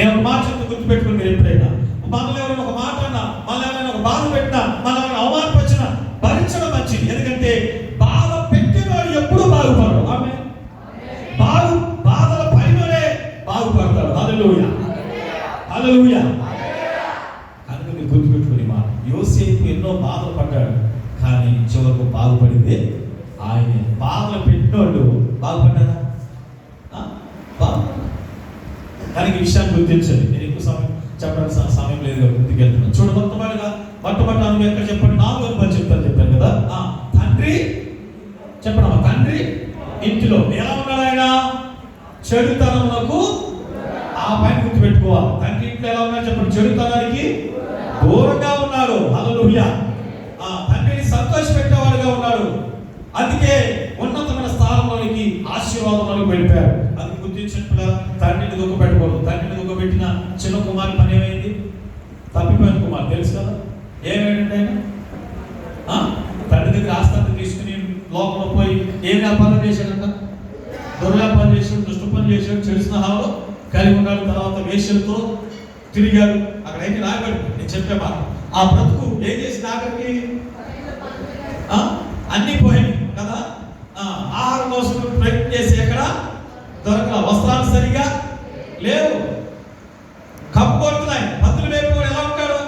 నేను ఒక మాట చెప్తే గుర్తుపెట్టుకుని మీరు ఎప్పుడైనా మనల్ని ఎవరైనా ఒక మాట అన్నా మనల్ని ఎవరైనా ఒక బాధ పెట్టినా మనల్ని ఎవరైనా అవమానపరిచినా భరించడం మంచిది. ఎందుకంటే బాధ పెట్టినవాడు ఎప్పుడూ బాగుపడరు. ఆమె బాగు బాధల పైననే బాగుపడతారు. హల్లెలూయా. హల్లెలూయా. కనుక మీరు గుర్తుపెట్టుకుని మాట. యోసేపు ఎన్నో బాధలు పడ్డాడు కానీ చివరకు బాగుపడింది ఆయన. బాధలు పెట్టినోళ్ళు బాగుపడ్డారా ఆ? బాగుపడ్డారు. కానీ ఈ విషయాన్ని గుర్తించండి నేను ఎక్కువ సమయం చెప్పడానికి స- సమయం లేదు ముందుకు వెళ్తున్నాను. చూడు మొట్టమొదటిగా మొట్టమొదటి అనుభవం ఎక్కడ చెప్పండి? నాలుగు అనుభవం చెప్తాను చెప్పాను కదా? ఆ, తండ్రి చెప్పడమ్మా తండ్రి ఇంటిలో ఎలా ఉన్నాడు ఆయన? చెడుతనములకు ఆ పైన గుర్తు పెట్టుకోవాలి తండ్రి ఇంట్లో ఎలా ఉన్నాడు చెప్పండి? చెడుతనానికి దూరంగా ఉన్నాడు. హల్లెలూయా. ఆ తండ్రిని సంతోష పెట్టేవాడుగా ఉన్నాడు. అందుకే ఉన్నతమైన స్థానంలోనికి ఆశీర్వాదంలోకి వెళ్ళిపోయారు తండ్రిని దుఃఖ పెట్టకూడదు. తండ్రిని దుఃఖ పెట్టిన చిన్న కుమార్ పని ఏమైంది? తప్పిపోయిన కుమార్ తెలుసు కదా? ఏమేంటంటే ఆయన? తండ్రి దగ్గర ఆస్థాన్ని తీసుకుని లోపల పోయి ఏం వ్యాపారం చేశాడంట? దుర్వ్యాపారం చేశాడు దుష్ట పని చేశాడు చెడు స్నేహాలు కలిగి ఉన్నాడు. తర్వాత వేషలతో తిరిగాడు. అక్కడ అయితే రాగాడు నేను చెప్పే మాట. ఆ బ్రతుకు ఏం చేసింది ఆఖరికి అన్నీ పోయాయి పోయినాయి కదా? ఆహారం కోసం ప్రయత్నం చేసి ఎక్కడ? దొరకల వస్త్రాలు సరిగా లేవు. కప్పు కొడుతున్నాయి. పంతులు వేపుకొని ఎలా ఉంటాడు?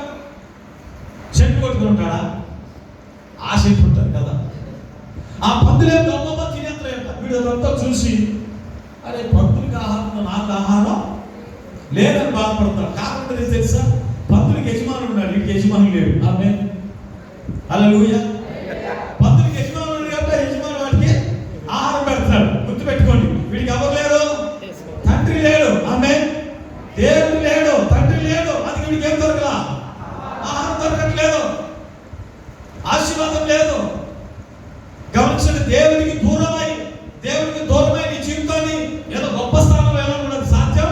చెట్టు కొట్టుకుని ఉంటాడా? ఆశ ఉంటారు కదా. ఆ పందులే అమ్మమ్మ తినేంత వీడు అదంతా చూసి అరే పంతులకి ఆహారం నాకు ఆహారం లేదని బాధపడతాడు కారణం తెలుసా? పంతులకి యజమానుడు ఉన్నాడు. వీడికి యజమానులు లేడు. ఆమె అలా దేవుడు లేడు తండ్రి లేడు అది వీడికి ఏం దొరకలా? ఆహారం దొరకట్లేదు. ఆశీర్వాదం లేదు. గమనించండి దేవునికి దూరమై దేవునికి దూరమై నీ జీవితాన్ని ఏదో గొప్ప స్థానంలో ఎలా ఉన్నది సాధ్యం?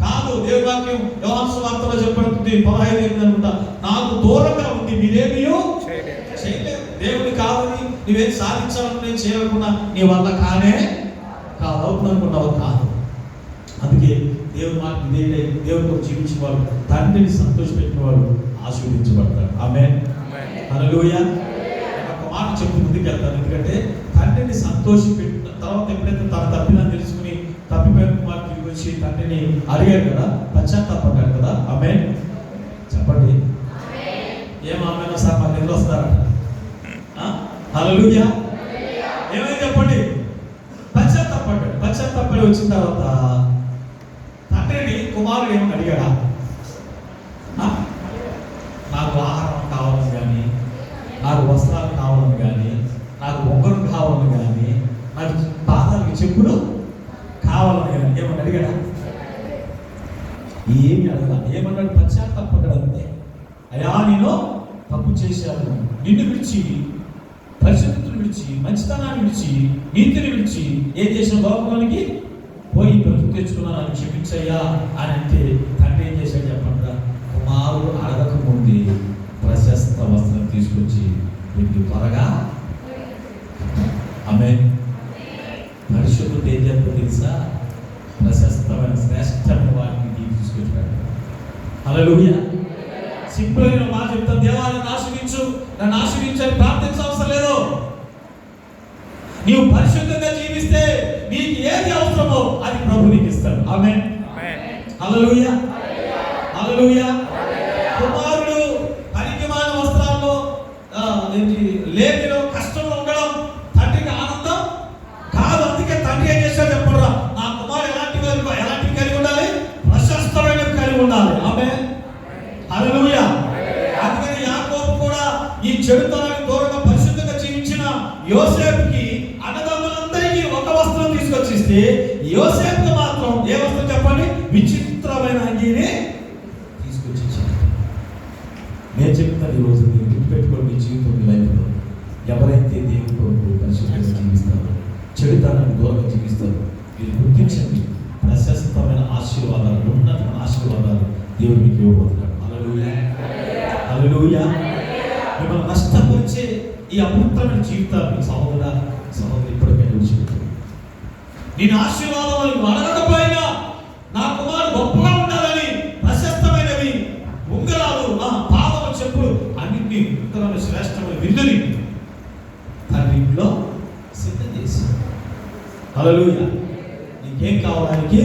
కాదు దేవుని వాక్యం యోహాను వార్తలో చెప్పబడుతుంది పదహైదు ఎనిమిది అనుకుంటా నాకు దూరంగా ఉంది మీరేమీ చేయలేదు. దేవుని కాదని నువ్వేం సాధించాలని చేయకుండా నీ వల్ల కానే కాదు అవుతుంది అనుకున్నావు కాదు. అందుకే ఇదే దేవుని కొరకు జీవించిన వాడు తండ్రిని సంతోషపెట్టిన వాడు ఆశీర్వదించబడతాడు ఆమె నేను ఒక మాట చెప్పి ముందుకు వెళ్తాను. ఎందుకంటే తండ్రిని సంతోషి పెట్టిన తర్వాత ఎప్పుడైతే తన తప్పిదని తెలుసుకుని తప్పిపోయిన కుమార్ తిరిగి వచ్చి తండ్రిని అడిగాడు కదా పశ్చాత్తాపడ్డాడు కదా. ఆమె చెప్పండి. ఏం ఆమె సార్ మాకు నిద్ర వస్తారా హల్లెలూయా. ఏమైంది చెప్పండి? పశ్చాత్తాపడ్డాడు. పశ్చాత్తాపడి వచ్చిన తర్వాత కుమారుడు ఏమని అడిగాడా నాకు ఆహారం కావాలని కానీ నాకు వస్త్రాలు కావాలని కానీ నాకు ఒక్కరు కావాలని కానీ నాకు పాదాలకి చెప్పులు కావాలని కానీ ఏమని అడిగాడా? ఏమి అడగల. ఏమన్నాడు? పశ్చాత్తాపడ్డాడు అంతే. అయా నేను తప్పు చేశాను. నిన్ను విడిచి పరిశుద్ధులు విడిచి మంచితనాన్ని విడిచి నీతిని విడిచి ఏం చేసిన లోకంలోనికి పోయి బ్రతుకు తెచ్చుకున్నా నన్ను క్షమించయ్యా అని అంటే తండ్రి ఏం చేశాడు చెప్పండి కుమారుడు అడగకముందే ప్రశస్త వస్త్రం తీసుకొచ్చి వీటికి త్వరగా ఆమె పరిశుద్ధుడు ఏం చెప్పు తెలుసా? ప్రశస్తమైన శ్రేష్టమైన వాటిని తీసుకొచ్చాడు. హల్లెలూయా. సింపుల్ అయిన మా చెప్తా దేవా ఆశ్రయించు నన్ను ఆశ్రయించని ప్రార్థించవసరం లేదు. నీవు పరిశుద్ధ ఏది అది ప్రభు నీకు ఇస్తాడు. ఆమె హల్లెలూయా. హల్లెలూయా. కుమారుడు పరిజ్ఞమాన వస్త్రాల్లో ఆ, కష్టంలో ఉండడం తండ్రికి ఆనందం కాదు అందుకే తండ్రి ఏం చేశాడు చెప్పరా నా కుమారుడు ఎలాంటి వారు- ఎలాంటివి కలిగి ఉండాలి? ప్రశస్తమైనవి కలిగి ఉండాలి. ఆమె అలలుయ అందుకని యాకోబు కూడా ఈ చెడుతనానికి దూరంగా పరిశుద్ధంగా జీవించిన యోసేపుకి అన్నదమ్ములందరికీ ఒక వస్త్రం తీసుకొచ్చిస్తే యోసేపుకి మాత్రం ఏ వస్త్రం చెప్పండి విచిత్రమైన అంగీని తీసుకొచ్చి నేను చెప్తాను ఈరోజు మీరు గుర్తుపెట్టుకోండి మీ జీవితం మీ లైఫ్లో ఎవరైతే దేవుని కొరకు పరిశుద్ధంగా జీవిస్తారో చెడుతనాన్ని దూరంగా జీవిస్తారో మీరు గుర్తించండి. ప్రశస్తమైన ఆశీర్వాదాలు ఉన్నతమైన ఆశీర్వాదాలు దేవుడు మీకు ఇవ్వబోతున్నాడు. హల్లెలూయా. హల్లెలూయా. మిమ్మల్ని నష్టపరిచే ఈ అమృతమైన జీవితాన్ని నేను ఆశీర్వాదం వాళ్ళకి అడగకపోయినా నా కుమారు గొప్పగా ఉండాలని ప్రశస్తమైనవి ఉంగరాలు నా పాదము చెప్పులు అన్నింటి ఉంగరాలు శ్రేష్టమైన విందుని తన ఇంట్లో సిద్ధం చేశాడు. అలలు నీకేం కావడానికి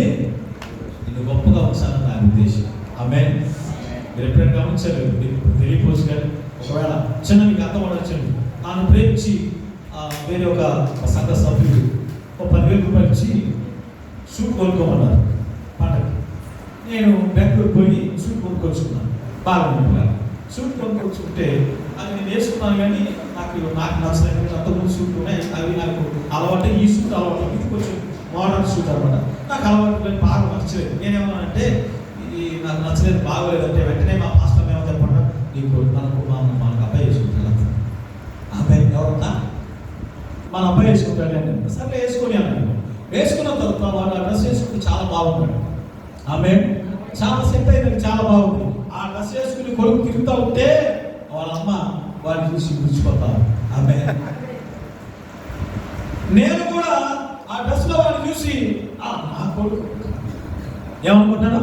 నిన్ను గొప్పగా ఉంచాలని నా ఉద్దేశం. ఆమె మీరు ఎప్పుడైనా గమనించారు? మీకు తెలియపోవచ్చు కానీ ఒకవేళ చిన్న మీకు అర్థం అడగచ్చండి నన్ను ప్రేమించి వేరే ఒక సంఘ సభ్యుడు ఒక పదివేల రూపాయలు ఇచ్చి సూట్ కొనుక్కోమన్నారు పంటకి. నేను బెంగళూరు పోయి సూట్ కొనుక్కొచ్చుకున్నాను బాగా సూట్ కొనుక్కొచ్చుకుంటే అది నేను వేసుకున్నాను కానీ నాకు నాకు నచ్చలేదు అంతకుముందు సూట్ ఉన్నాయి అవి నాకు అలవాటు ఈ సూట్ అలవాటు. ఇది కొంచెం మోడర్న్ సూట్ అనమాట నాకు అలవాటు లేదు బాగా నచ్చలేదు. నేనేమన్నానంటే ఇది నాకు నచ్చలేదు బాగోలేదంటే వెంటనే మా మాస్టర్ ఏమో చెప్పండి నీకు మనకు మా మనకు అబ్బాయి వేసుకుంటాను అబ్బాయి ఎవరన్నా మన అబ్బాయి వేసుకుంటాడు అని సరే వేసుకొని అన్నాడు. వేసుకున్న తర్వాత వాడు ఆ డ్రెస్ వేసుకుంటే చాలా బాగున్నాడు ఆమె చాలా సెట్ అయిందని చాలా బాగుంది. ఆ డ్రెస్ వేసుకుని కొడుకు తిరుగుతూ ఉంటే వాళ్ళ అమ్మ వాడిని చూసి గుర్చిపోతారు ఆమె. నేను కూడా ఆ డ్రెస్లో వాడిని చూసి నా కొడుకు. ఏమనుకుంటాను